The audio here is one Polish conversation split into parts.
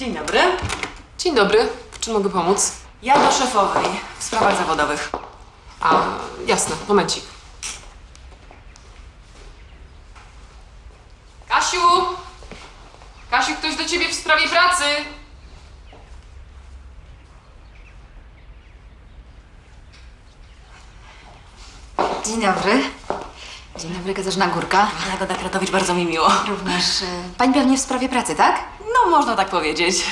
Dzień dobry. Dzień dobry. Czy mogę pomóc? Ja do szefowej w sprawach zawodowych. A, jasne, momencik. Kasiu! Kasiu, ktoś do ciebie w sprawie pracy! Dzień dobry. Dzień dobry, Katarzyna Górka. Jagoda Kratowicz, bardzo mi miło. Również. y, Pani pewnie w sprawie pracy, tak? No, można tak powiedzieć.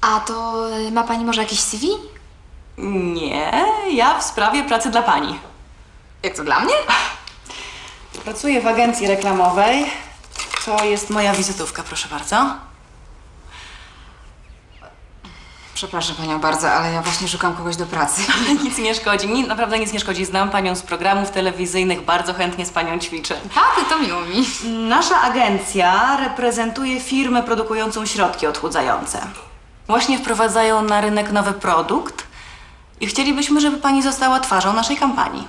A to y, ma pani może jakieś CV? Nie, ja w sprawie pracy dla pani. Jak to dla mnie? Pracuję w agencji reklamowej. To jest moja wizytówka, proszę bardzo. Przepraszam panią bardzo, ale ja właśnie szukam kogoś do pracy. Nic nie szkodzi, ni- naprawdę nic nie szkodzi. Znam panią z programów telewizyjnych, bardzo chętnie z panią ćwiczę. Tak, to miło mi. Nasza agencja reprezentuje firmę produkującą środki odchudzające. Właśnie wprowadzają na rynek nowy produkt i chcielibyśmy, żeby pani została twarzą naszej kampanii.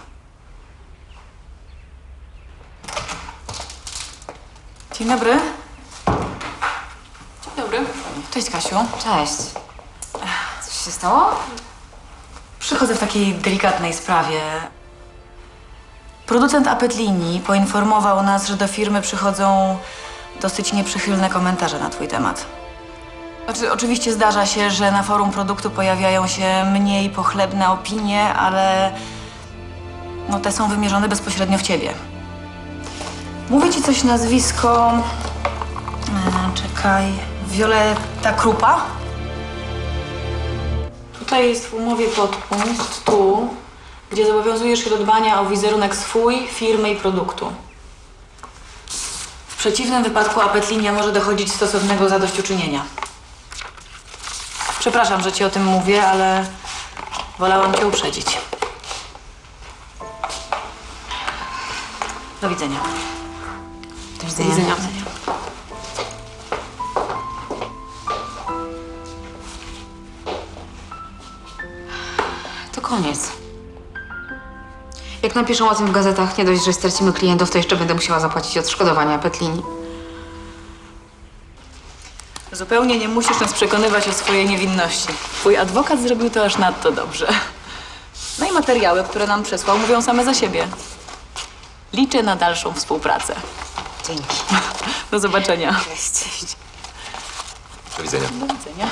Dzień dobry. Dzień dobry. Cześć Kasiu. Cześć. Coś się stało? Przychodzę w takiej delikatnej sprawie. Producent Apetlinii poinformował nas, że do firmy przychodzą dosyć nieprzychylne komentarze na twój temat. Znaczy, oczywiście zdarza się, że na forum produktu pojawiają się mniej pochlebne opinie, ale no te są wymierzone bezpośrednio w ciebie. Mówię ci coś nazwisko... E, czekaj... Violeta Krupa? Tutaj jest w umowie podpunkt, tu, gdzie zobowiązujesz się do dbania o wizerunek swój, firmy i produktu. W przeciwnym wypadku apetlinia może dochodzić stosownego zadośćuczynienia. Przepraszam, że ci o tym mówię, ale wolałam cię uprzedzić. Do widzenia. Do Do widzenia. To koniec. Jak napiszą o tym w gazetach, nie dość, że stracimy klientów, to jeszcze będę musiała zapłacić odszkodowania Petlini. Zupełnie nie musisz nas przekonywać o swojej niewinności. Twój adwokat zrobił to aż nadto dobrze. No i materiały, które nam przesłał, mówią same za siebie. Liczę na dalszą współpracę. Dzięki. Do zobaczenia. Cześć. Do widzenia. Do widzenia.